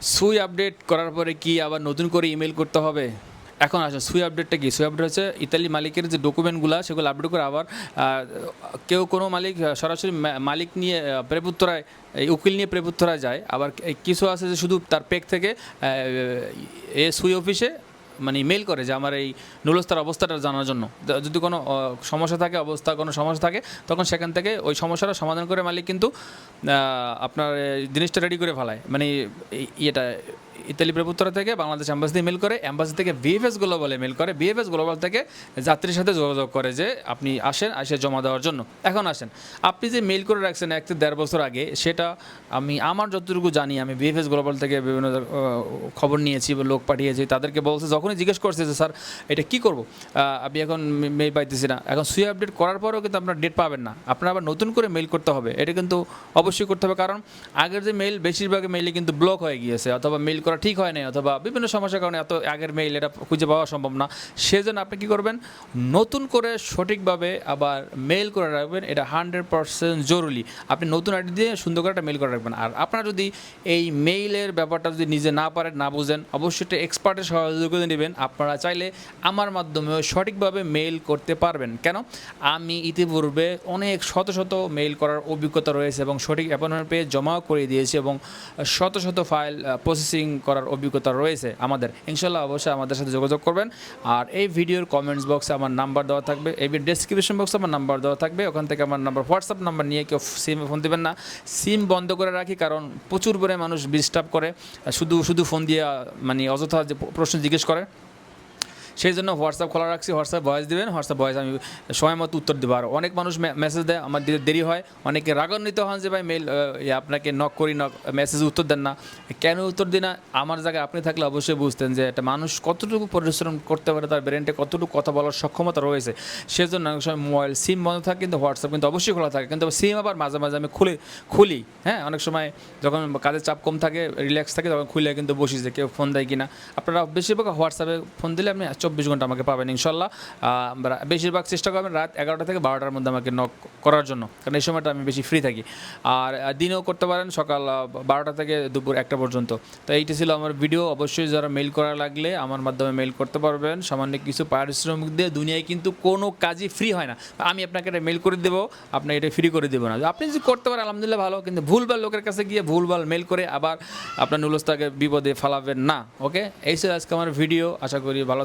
সুই আপডেট করার পরে কি আবার নতুন করে ইমেল করতে হবে? এখন আসুন, সুই আপডেটটা কি? সুই আপডেট হচ্ছে ইতালি মালিকের যে ডকুমেন্টগুলো, সেগুলো আপডেট করে আবার কেউ কোনো মালিক সরাসরি মালিক নিয়ে প্রেপুত্তরায়, এই উকিল নিয়ে প্রেপুত্তরায় যায়। আবার কিছু আছে যে শুধু তার পেক থেকে এ সুই অফিসে মানে মেল করে যে আমার এই নুলস্তার অবস্থাটা জানার জন্য। যদি কোনো সমস্যা থাকে, অবস্থা, কোনো সমস্যা থাকে, তখন সেখান থেকে ওই সমস্যাটা সমাধান করে মালিক কিন্তু আপনার জিনিসটা রেডি করে ফেলায়। মানে ইয়েটা ইতালি প্রভুত্বরা থেকে বাংলাদেশ অ্যাম্বাসিতে মেল করে অ্যাম্বাসি থেকে বিএফএস গ্লোবালে মেল করে। বিএফএস গ্লোবাল থেকে যাত্রীর সাথে যোগাযোগ করে যে আপনি আসেন, আসে জমা দেওয়ার জন্য। এখন আসেন, আপনি যে মেল করে রাখছেন এক থেকে দেড় বছর আগে, সেটা আমি আমার যতটুকু জানি, আমি বিএফএস গ্লোবাল থেকে বিভিন্ন খবর নিয়েছি, লোক পাঠিয়েছি, তাদেরকে বলছে, যখনই জিজ্ঞেস করছে যে, স্যার, এটা কি করব? আমি এখন মেল পাইতেছি না। এখন সুই আপডেট করার পরেও কিন্তু আপনার ডেট পাবেন না। আপনার আবার নতুন করে মেল করতে হবে। এটা কিন্তু অবশ্যই করতে হবে। কারণ আগের যে মেল বেশিরভাগ মেইলে কিন্তু ব্লক হয়ে গিয়েছে, অথবা মেল করা ঠিক হয় নাই, অথবা বিভিন্ন সমস্যার কারণে এত আগের মেইল এটা খুঁজে পাওয়া সম্ভব না। সেজন্য আপনি কি করবেন? নতুন করে সঠিকভাবে আবার মেইল করে রাখবেন, এটা হান্ড্রেড পার্সেন্ট জরুরি। আপনি নতুন আইডি দিয়ে সুন্দর করে একটা মেল করে রাখবেন। আর আপনার যদি এই মেইলের ব্যাপারটা যদি নিজে না পারেন, না বুঝেন, অবশ্যই একটা এক্সপার্টের সহযোগিতা নেবেন। আপনারা চাইলে আমার মাধ্যমেও সঠিকভাবে মেইল করতে পারবেন। কেন? আমি ইতিপূর্বে অনেক শত শত মেইল করার অভিজ্ঞতা রয়েছে এবং সঠিক অ্যাপয়েন্টমেন্ট পেয়ে জমাও করে দিয়েছি এবং শত শত ফাইল প্রসেসিং করার অভিজ্ঞতা রয়েছে আমাদের। ইনশাল্লাহ অবশ্যই আমাদের সাথে যোগাযোগ করবেন। আর এই ভিডিওর কমেন্টস বক্সে আমার নাম্বার দেওয়া থাকবে। এই ডেসক্রিপশন বক্সে আমার নাম্বার দেওয়া থাকবে। ওখান থেকে আমার নাম্বার হোয়াটসঅ্যাপ নাম্বার নিয়ে কেউ সিমে ফোন দেবেন না। সিম বন্ধ করে রাখি কারণ প্রচুর পরে মানুষ ডিস্টার্ব করে। শুধু শুধু ফোন দিয়ে মানে অযথা যে প্রশ্ন জিজ্ঞেস করে। সেই জন্য হোয়াটসঅ্যাপ খোলা রাখছি। হোয়াটসঅ্যাপ ভয়েস দেবেন হোয়াটসঅ্যাপ ভয়েস আমি সময় মতো উত্তর দেবো। আর অনেক মানুষ মেসেজ দেয়, আমার দিতে দেরি হয়। অনেকে রাগান্বিত হন যে, ভাই মেল আপনাকে নক করি নক মেসেজ উত্তর দেন না। কেন উত্তর দিন না? আমার জায়গায় আপনি থাকলে অবশ্যই বুঝতেন যে, একটা মানুষ কতটুকু পরিশ্রম করতে পারে, তার ব্রেনটে কতটুকু কথা বলার সক্ষমতা রয়েছে। সেজন্য অনেক সময় মোবাইল সিম বন্ধ থাকে, কিন্তু হোয়াটসঅ্যাপ কিন্তু অবশ্যই খোলা থাকে। কিন্তু সিম আবার মাঝে মাঝে আমি খুলে, খুলি হ্যাঁ? অনেক সময় যখন কাজের চাপ কম থাকে রিল্যাক্স থাকে, তখন খুলে কিন্তু বসি যে, কেউ ফোন দেয় কিনা? আপনারা বেশিরভাগ হোয়াটসঅ্যাপে ফোন দিলে আপনি চব্বিশ ঘণ্টা আমাকে পাবেন ইনশাল্লাহ। আমরা বেশিরভাগ চেষ্টা করবেন রাত এগারোটা থেকে বারোটার মধ্যে আমাকে নক করার জন্য। কারণ এই সময়টা আমি বেশি ফ্রি থাকি। আর দিনেও করতে পারেন সকাল বারোটা থেকে দুপুর একটা পর্যন্ত। তো এইটা ছিল আমার ভিডিও অবশ্যই যারা মেল করা লাগলে আমার মাধ্যমে মেল করতে পারবেন। সামান্য কিছু পারিশ্রমিক দিয়ে দুনিয়ায় কিন্তু কোনো কাজই ফ্রি হয় না। আমি আপনাকে এটা মেল করে দেবো। আপনাকে এটা ফ্রি করে দেবো না আপনি যদি করতে পারেন, আলহামদুলিল্লাহ ভালো। কিন্তু ভুলভাল লোকের কাছে গিয়ে ভুলভাল মেল করে আবার আপনার নুলস্তাকে বিপদে ফেলাবেন না। ওকে এই ছিল আজকে আমার ভিডিও আশা করি ভালো